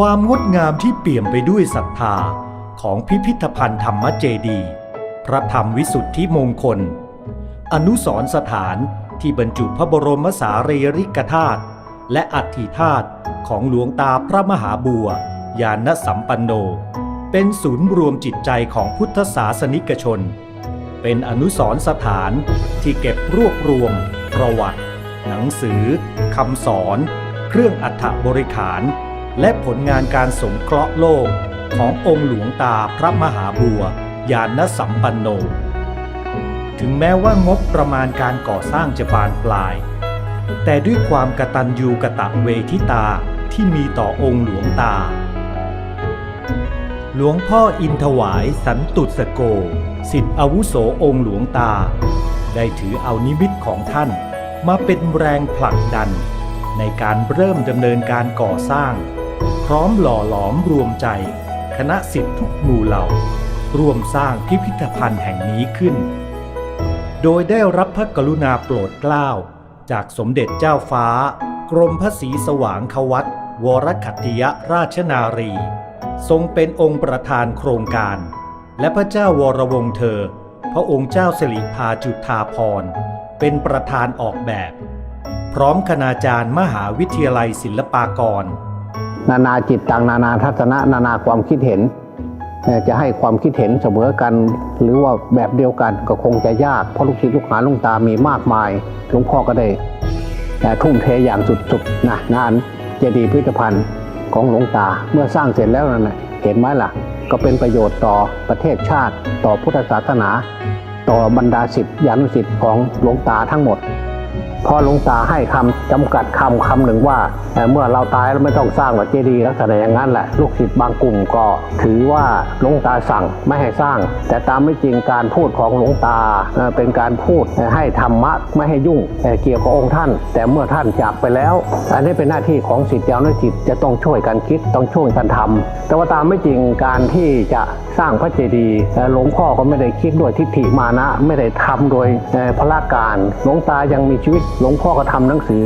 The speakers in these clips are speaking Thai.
ความงดงามที่เปี่ยมไปด้วยศรัทธาของพิพิธภัณฑ์ธรรมเจดี พระธรรมวิสุทธิมงคล อนุสรสถานที่บรรจุพระบรมสารีริกธาตุและอัฐิธาตุของหลวงตาพระมหาบัวยานสัมปันโน เป็นศูนย์รวมจิตใจของพุทธศาสนิกชน เป็นอนุสรสถานที่เก็บรวบรวม ประวัติ หนังสือคำสอน เครื่องอัฐบริขาร และผลงานการสงเคราะห์โลกขององค์หลวงตาพระมหาบัวยานสัมปันโน ถึงแม้ว่างบประมาณการก่อสร้างจะบานปลาย แต่ด้วยความกระตัญญูกระตะเวทิตาที่มีต่อองค์หลวงตา หลวงพ่ออินถวายสันตุสโก สิทธิอาวุโสองค์หลวงตา ได้ถือเอานิมิตของท่านมาเป็นแรงผลักดันในการเริ่มดำเนินการก่อสร้าง พร้อมหล่อหลอมรวมใจ คณะสิทธิทุกหมู่เหล่าร่วมสร้างพิพิธภัณฑ์แห่งนี้ขึ้น โดยได้รับพระกรุณาโปรดเกล้า จากสมเด็จเจ้าฟ้า กรมพระศรีสว่างควัตวรคัตติยราชนารี ทรงเป็นองค์ประธานโครงการ และพระเจ้าวรวงเธอ พระองค์เจ้าสิริพาจุฑาภรเป็นประธานออกแบบ พร้อมคณาจารย์มหาวิทยาลัยศิลปากร นานาจิตตังนานาทัศนะนานาความคิดเห็น จะให้ความคิดเห็นเสมอกัน หรือว่าแบบเดียวกันก็คงจะยาก เพราะลูกศิษย์ลูกหาลวงตามีมากมายหลวงพ่อก็ได้ทุ่มเทอย่างสุดๆนะงานเจดีย์พิพิธภัณฑ์ของหลวงตาเมื่อสร้างเสร็จแล้วนั่นนะเห็นไหมล่ะ ก็เป็นประโยชน์ต่อประเทศชาติ ต่อพุทธศาสนา ต่อบรรดาศิษยานุศิษย์ของหลวงตาทั้งหมด พอหลวงตาให้คำจำกัดคำคำหนึ่งว่าเมื่อเราตายแล้วไม่ต้องสร้างหรอกเจดีย์ลักษณะอย่างนั้นแหละลูกศิษย์บางกลุ่มก็ถือว่าหลวงตาสั่งไม่ให้สร้าง แต่ตามไม่จริงการพูดของหลวงตาเป็นการพูดให้ธรรมะไม่ให้ยุ่งเกี่ยวกับองค์ท่าน แต่เมื่อท่านจากไปแล้ว อันนี้เป็นหน้าที่ของศิษย์ยาวนุศิษย์จะต้องช่วยกันคิดต้องช่วยกันทำแต่ว่าตามไม่จริงการที่จะสร้างพระเจดีย์หลวงพ่อก็ไม่ได้คิดด้วยทิฏฐิมานะ ไม่ได้ทำโดยเอ่อพละการหลวงตายังมีชีวิตหลวงพ่อก็ทำหนังสือ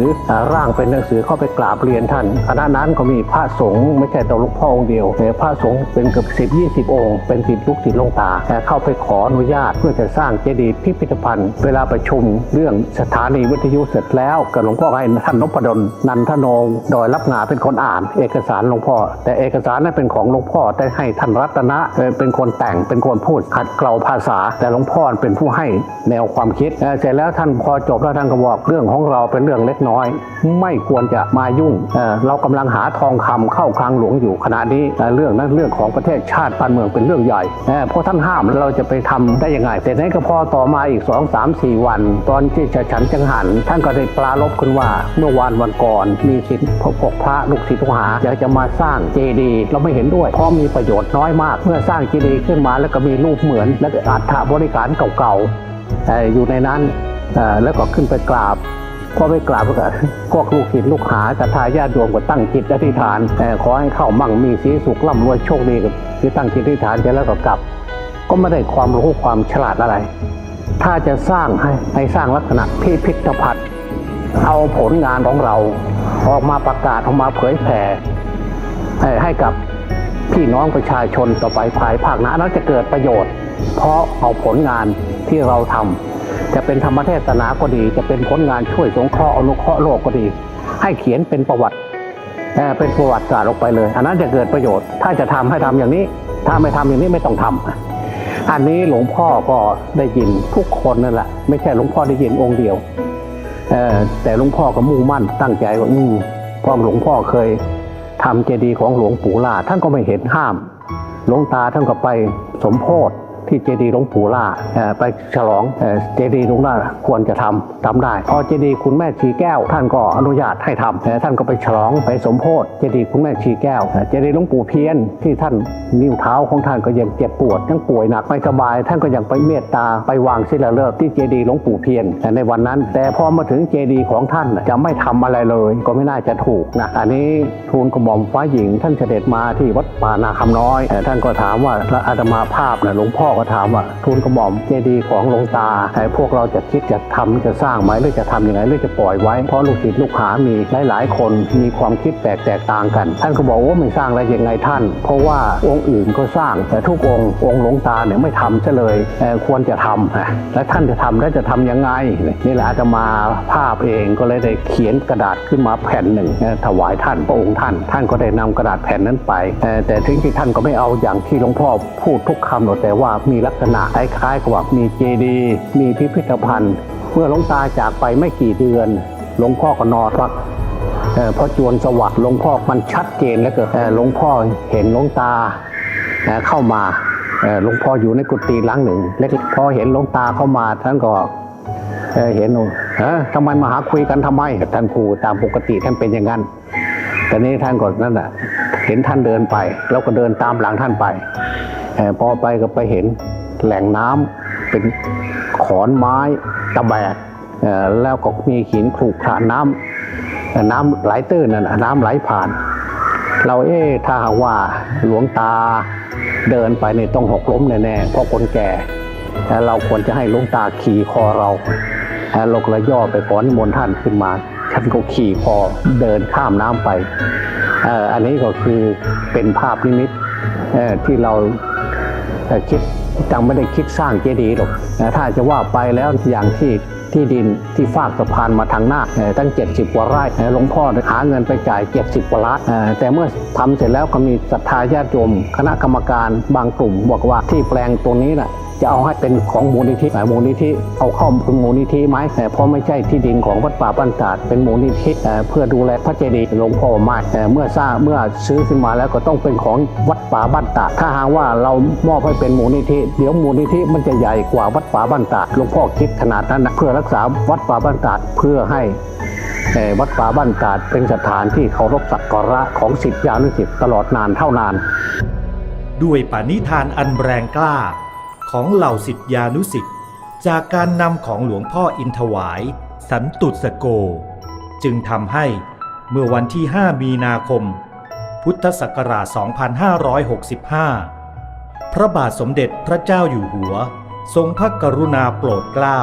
ร่างเป็นหนังสือเข้าไปกราบเรียนท่านคณะนั้นก็มีพระสงฆ์ไม่ใช่แต่หลวงพ่อองค์เดียวแต่พระสงฆ์เป็นเกือบสิบยี่สิบองค์ เป็นศิษย์ลูกศิษย์ลงตาแต่เข้าไปขออนุญาตเพื่อจะสร้างเจดีย์พิพิธภัณฑ์ เวลาประชุมเรื่องสถานีวิทยุเสร็จแล้วกับหลวงพ่อให้ท่านนพดลนันทนงโดยรับงานเป็นคนอ่าน เอกสารหลวงพ่อ แต่เอกสารนั้นเป็นของหลวงพ่อได้ให้ท่านรัตนะเป็นคนแต่งเป็นคนพูดขัดเกลาภาษา แต่หลวงพ่อเป็นผู้ให้แนวความคิดเสร็จแล้วท่านพอจบแล้วท่านก็บอกเรื่องของเราเป็นเรื่องเล็กน้อย ไม่ควรจะมายุ่งเเรากำลังหาทองคำเข้าคลังหลวงอยู่ขณะนี้เรื่องนั้นเรื่องของประเทศชาติบ้านเมืองเป็นเรื่องใหญ่เพราะท่านห้ามเราจะไปทำได้ยังไงแต่นั้นก็พอต่อมาอีก 2 3 4 วัน ตอนที่จะฉันจังหัน ท่านก็ได้ปลารบขึ้นว่าเมื่อวานวันก่อน มีศิษย์พกพระลูกศิษย์ลูกหาอยากจะมาสร้างเจดีย์เราไม่เห็นด้วย เพราะมีประโยชน์น้อยมาก เมื่อสร้างเจดีย์ขึ้นมาแล้วก็มีรูปเหมือนและอัฐบริการเก่าๆอยู่ในนั้น แล้วก็ขึ้นไปกราบพอไปกราบก็พวกลูกศิษย์ลูกหาศรัทธาญาติโยมก็ตั้งจิตอธิษฐานขอให้เข้ามั่งมีสีสุขร่ำรวยโชคดีกับที่ตั้งจิตอธิษฐานเสร็จแล้วก็กลับ ก็ไม่ได้ความรู้ความฉลาดอะไร ถ้าจะสร้างให้ให้สร้างลักษณะพิพิธภัณฑ์เอาผลงานของเรา ออกมาประกาศออกมาเผยแผ่ให้ให้กับพี่น้องประชาชนต่อไปภายภาคหน้านั้นจะเกิดประโยชน์ เพราะเอาผลงานที่เราทำ จะเป็นธรรมเทศนาก็ดี จะเป็นผลงานช่วยสงเคราะห์อนุเคราะห์โลกก็ดี ให้เขียนเป็นประวัติเอ่เป็นประวัติศาสตร์ออกไปเลย อันนั้นจะเกิดประโยชน์ ถ้าจะทำให้ทำอย่างนี้ ถ้าไม่ทำอย่างนี้ไม่ต้องทำอันนี้หลวงพ่อก็ได้ยินทุกคนนั่นแหละไม่ใช่หลวงพ่อได้ยินองค์เดียวแต่หลวงพ่อก็มุ่งมั่นตั้งใจว่าอืมเพราะหลวงพ่อเคยทำเจดีย์ของหลวงปู่ล่าท่านก็ไม่เห็นห้าม หลวงตาท่านก็ไปสมโพธิ ที่เจดีย์หลวงปู่ล่าไปฉลองเจดีย์หลวงล่าควรจะทำทำได้ พอเจดีย์คุณแม่ชีแก้ว ท่านก็อนุญาตให้ทำแต่ท่านก็ไปฉลองไปสมโพธิเจดีย์คุณแม่ชีแก้ว เจดีย์หลวงปู่เพียนที่ท่านนิ้วเท้าของท่านก็ยังเจ็บปวดยังป่วยหนักไม่สบาย ท่านก็ยังไปเมตตาไปวางศิลาฤกษ์ที่เจดีย์หลวงปู่เพียนในวันนั้น แต่พอมาถึงเจดีย์ของท่านจะไม่ทำอะไรเลย ก็ไม่น่าจะถูกนะอันนี้ทูลกระหม่อมฟ้าหญิง ท่านเสด็จมาที่วัดป่านาคำน้อย ท่านก็ถามว่าพระอาตมาภาพนะหลวงพ่อก็ถามว่าทูลกระหม่อมเจดีย์ของหลวงตาไอ้พวกเราจะคิดจะทำจะสร้างไหมหรือจะทำยังไงหรือจะปล่อยไว้ เพราะลูกศิษย์ลูกหามีหลาย ๆ คนมีความคิดแตกแตกต่างกัน ท่านก็บอกว่าไม่สร้างอะไรยังไงท่าน เพราะว่าองค์อื่นก็สร้าง แต่ทุกองค์องค์หลวงตาเนี่ยไม่ทำซะเลยเอ่ควรจะทำฮะและท่านจะทำแล้จะทำยังไง นี่แหละอาตมาภาพเองก็เลยได้เขียนกระดาษขึ้นมาแผ่นหนึ่งถวายท่านพระองค์ท่าน ท่านก็ได้นำกระดาษแผ่นนั้นไป แต่ถึงที่ท่านก็ไม่เอาอย่างที่หลวงพ่อพูดทุกคำหรอกแต่ว่ามีลักษณะคล้ายๆกับมีเจดีย์มีพิพิธภัณฑ์ เมื่อหลวงตาจากไปไม่กี่เดือน หลวงพ่อก็นอนพักเอ่พอจวนสวัสดิ์หลวงพ่อมันชัดเจนแล้วเกิดเอ่อหลวงพ่อเห็นหลวงตาเข้ามาหลวงพ่ออยู่ในกุฏิหลังหนึ่งเล็กพอเห็นหลวงตาเข้ามาท่านก็เอ่อเห็นเออทำไมมาหาคุยกันทำไมท่านครูตามปกติท่านเป็นอย่างนั้นแต่นี้ท่านก็นั่นแหะเห็นท่านเดินไป แล้วก็เดินตามหลังท่านไป พอไปก็ไปเห็นแหล่งน้ำเป็นขอนไม้ตะแบกแล้วก็มีหินขรุขระน้ำน้ำไหลตื้นนั่นน่ะน้ำไหลผ่าน เราเอ๊ะถ้าหากว่าหลวงตาเดินไปเนี่ยต้องหกล้มแน่ๆเพราะคนแก่แต่เราควรจะให้หลวงตาขี่คอเราแต่เราลยย่อไปขอนมนท่านขึ้นมาท่านก็ขี่คอเดินข้ามน้ำไปอันนี้ก็คือเป็นภาพนิมิตที่เรา แต่คิดจังไม่ได้คิดสร้างเจดีย์หรอกแต่ถ้าจะว่าไปแล้วอย่างที่ที่ดินที่ฟากสะพานมาทางหน้าตั้ง 70 กว่าไร่หลวงพ่อหาเงินไปจ่าย 70 กว่าล้านแต่เมื่อทำเสร็จแล้วก็มีศรัทธาญาติโยมคณะกรรมการบางกลุ่มบอกว่าที่แปลงตรงนี้น่ะ จะเอาให้เป็นของมูลนิธิเอ่มูลนิธิเอาเข้าเป็นมูลนิธิไหมเอ่เพราะไม่ใช่ที่ดินของวัดป่าบ้านตาดเป็นมูลนิธิเพื่อดูแลพระเจดีย์หลวงพ่อไม่เอ่เมื่อสร้างเมื่อซื้อขึ้นมาแล้วก็ต้องเป็นของวัดป่าบ้านตาดถ้าหากว่าเรามอบให้เป็นมูลนิธิเดี๋ยวมูลนิธิมันจะใหญ่กว่าวัดป่าบ้านตาดหลวงพ่อคิดขนาดนั้นนะเพื่อรักษาวัดป่าบ้านตาดเพื่อให้วัดป่าบ้านตาดเป็นสถานที่เคารพสักการะของศิษยานุศิษย์ตลอดนานเท่านาน ด้วยปณิธานอันแรงกล้า ของเหล่าสิทธิานุสิทธิ์จากการนำของหลวงพ่ออินถวาย สันตุสโก จึงทำให้เมื่อวันที่ 5 มีนาคม พุทธศักราช 2565 พระบาทสมเด็จพระเจ้าอยู่หัว ทรงพระกรุณาโปรดเกล้า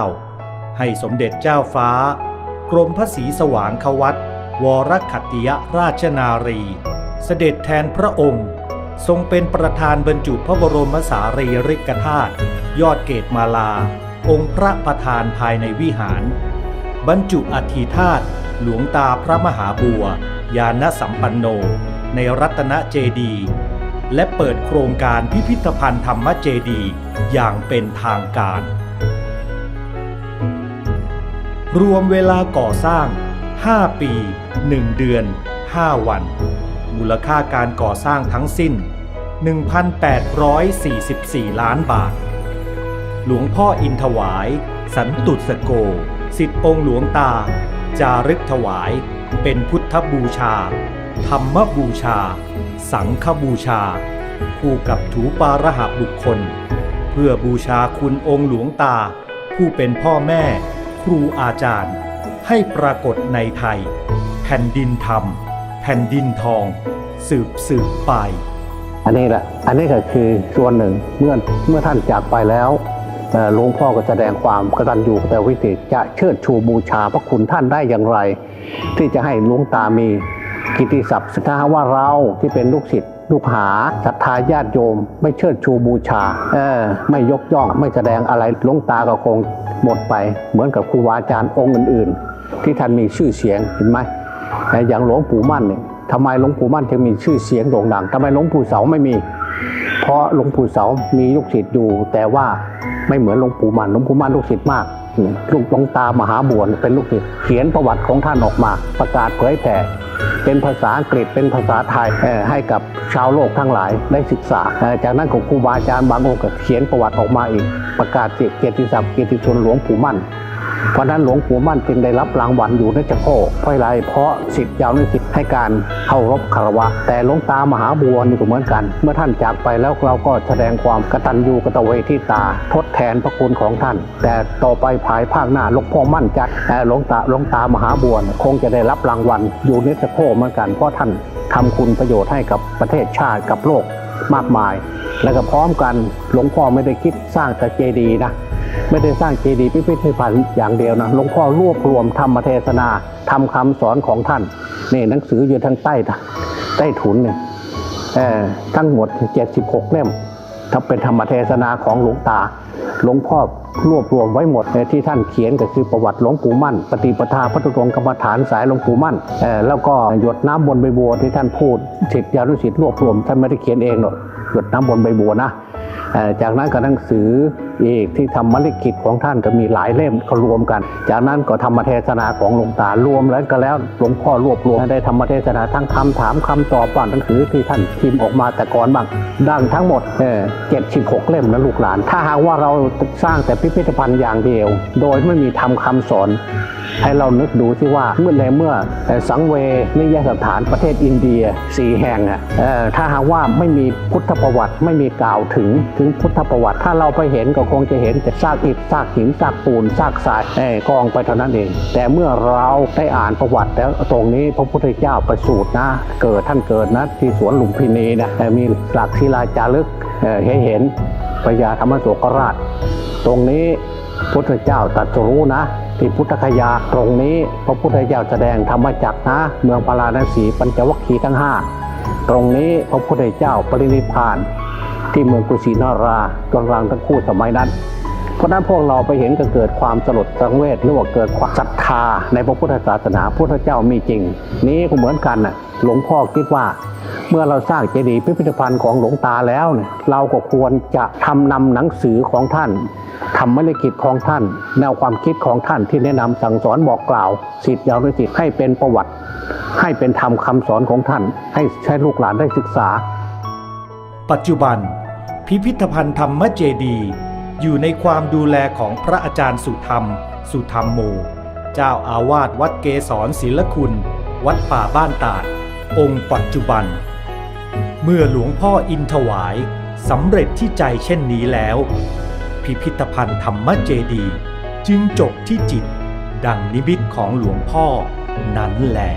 ให้สมเด็จเจ้าฟ้า กรมพระศรีสว่างควัตวรขัตติยราชนารี เสด็จแทนพระองค์ ทรงเป็นประธานบรรจุพระบรมสารีริกธาตุยอดเกตมาลา องค์พระประธานภายในวิหาร บรรจุอัฐิธาตุหลวงตาพระมหาบัว ยานสัมปันโน ในรัตนเจดี และเปิดโครงการพิพิธภัณฑ์ธรรมเจดีย์อย่างเป็นทางการ รวมเวลาก่อสร้าง 5 ปี 1 เดือน 5 วัน มูลค่าการก่อสร้างทั้งสิ้น 1,844 ล้านบาท หลวงพ่ออินถวาย สันตุสโก สิทธิองค์หลวงตา จารึกถวาย เป็นพุทธบูชา ธรรมบูชา สังฆบูชา คู่กับถูปาระหบุคคล เพื่อบูชาคุณองค์หลวงตา ผู้เป็นพ่อแม่ ครูอาจารย์ ให้ปรากฏในไทย แผ่นดินธรรม ผ่นดินทอง สืบสืบไป อันนี้แหละ อันนี้ก็คือส่วนหนึ่งเมื่อเมื่อท่านจากไปแล้วหลวงพ่อก็แสดงความกตัญญูกตวิติจะเชิดชูบูชาพระคุณท่านได้อย่างไร ที่จะให้หลวงตามีกิติศัพท์ถ้าหาว่าเราที่เป็นลูกศิษย์ลูกหาศรัทธาญาติโยม ไม่เชิดชูบูชาเออไม่ยกย่องไม่แสดงอะไรหลวงตาก็คงหมดไป เหมือนกับครูบาอาจารย์องค์อื่น ๆ ที่ท่านมีชื่อเสียงเห็นไหม อย่างหลวงปู่มั่นเนี่ยทำไมหลวงปู่มั่นจึงมีชื่อเสียงโด่งดังทำไมหลวงปู่เสาไม่มี เพราะหลวงปู่เสามีลูกศิษย์อยู่ แต่ว่าไม่เหมือนหลวงปู่มั่นหลวงปู่มั่นลูกศิษย์มากลูกหลวงตามหาบวนเป็นลูกศิษย์เขียนประวัติของท่านออกมา ประกาศเผยแผ่เป็นภาษาอังกฤษเป็นภาษาไทยให้กับชาวโลกทั้งหลายได้ศึกษา จากนั้นของครูบาอาจารย์บางองค์ก็เขียนประวัติออกมาอีก ประกาศเกียรติศัพท์เกียรติชนหลวงปู่มั่น เพราะนั้นหลวงปู่มั่นจึงได้รับรางวัลอยู่ในเจ้าพ่อเพราะอะไรเพราะสิทธิ์ยาวนิสิทธิ์ให้การเคารพคารวะ แต่หลวงตามหาบัวนี่ก็เหมือนกัน เมื่อท่านจากไปแล้วเราก็แสดงความกตัญญูกตเวทิตา ทดแทนพระคุณของท่าน แต่ต่อไปภายภาคหน้าหลวงพ่อมั่นจัดเอ่อหลวงตาหลวงตามหาบัวคงจะได้รับรางวัลอยู่ในเจ้าพ่อเหมือนกันเพราะท่านทำคุณประโยชน์ให้กับประเทศชาติกับโลกมากมาย แล้วก็พร้อมกันหลวงพ่อไม่ได้คิดสร้างแต่เจดีย์นะ ไม่ได้สร้างเจดีย์พิพิธภัณฑ์อย่างเดียวนะหลวงพ่อรวบรวมธรรมเทศนาทำคำสอนของท่านนี่หนังสืออยู่ทางใต้ใต้ถุนเนี่ยทั้งหมด 76 เล่มถ้าเป็นธรรมเทศนาของหลวงตา หลวงพ่อรวบรวมไว้หมดที่ท่านเขียนก็คือประวัติหลวงปู่มั่น ปฏิปทาพระธุดงกรรมฐานสายหลวงปู่มั่นแล้วก็หยดน้ำบนใบบัวที่ท่านพูดศิษยานุศิษย์รวบรวมท่านไม่ได้เขียนเองหรอกหยดน้ำบนใบบัวนะจากนั้นก็หนังสือ อีกที่ทำมลิกิจของท่านก็มีหลายเล่มก็รวมกัน จากนั้นก็ธรรมเทศนาของหลวงตารวมแล้วก็แล้วหลวงพ่อรวบรวมได้ธรรมเทศนาทั้งคำถามคำตอบบ้างหนังสือที่ท่านพิมพ์ออกมาแต่ก่อนบ้างดังทั้งหมดเจ็ดสิบหกเล่มนะลูกหลาน ถ้าหากว่าเราสร้างแต่พิพิธภัณฑ์อย่างเดียว โดยไม่มีทำคำสอนให้เรานึกดูที่ว่าเมื่อในเมื่อสังเวนิยสถานประเทศอินเดียสี่แห่งอะเอ่อถ้าหากว่าไม่มีพุทธประวัติไม่มีกล่าวถึงถึงพุทธประวัติ ถ้าเราไปเห็นก็คงจะเห็นแต่ซากอิฐซากหินซากปูนซากทรายเอ่กองไปเท่านั้นเอง แต่เมื่อเราได้อ่านประวัติแล้วตรงนี้พระพุทธเจ้าประสูตินะ เกิดท่านเกิดนะที่สวนลุมพินีนะเอ่มีหลักศิลาจารึกให้เห็นพญาธรรมโสกราช ตรงนี้พุทธเจ้าตรัสรู้นะที่พุทธคยาตรงนี้พระพุทธเจ้าแสดงธรรมจักนะ เมืองพาราณสีปัญจวัคคีย์ทั้งห้าตรงนี้พระพุทธเจ้าปรินิพาน ที่เมืองกุสินาราจนรังทั้งคู่สมัยนั้น เพราะนั้นพวกเราไปเห็นก็เกิดความสลดสังเวชหรือว่าเกิดความศรัทธาในพระพุทธศาสนาพุทธเจ้ามีจริง นี้ก็เหมือนกันน่ะหลวงพ่อคิดว่า เมื่อเราสร้างเจดีย์พิพิธภัณฑ์ของหลวงตาแล้วเนี่ยเราก็ควรจะทำนำหนังสือของท่านทำมรกิจของท่าน แนวความคิดของท่านที่แนะนำสั่งสอนบอกกล่าวสิทธิยาวสิทธิ์ให้เป็นประวัติ ให้เป็นธรรมคำสอนของท่าน ให้ใช้ลูกหลานได้ศึกษา ปัจจุบัน พิพิธภัณฑ์ธรรมเจดีย์อยู่ในความดูแลของพระอาจารย์สุธรรม สุธรรมโม เจ้าอาวาสวัดเกษรศิลคุณ วัดป่าบ้านตาด องค์ปัจจุบัน เมื่อหลวงพ่ออินถวายสำเร็จที่ใจเช่นนี้แล้ว พิพิธภัณฑ์ธรรมเจดีย์จึงจบที่จิต ดังนิมิตของหลวงพ่อนั้นแหละ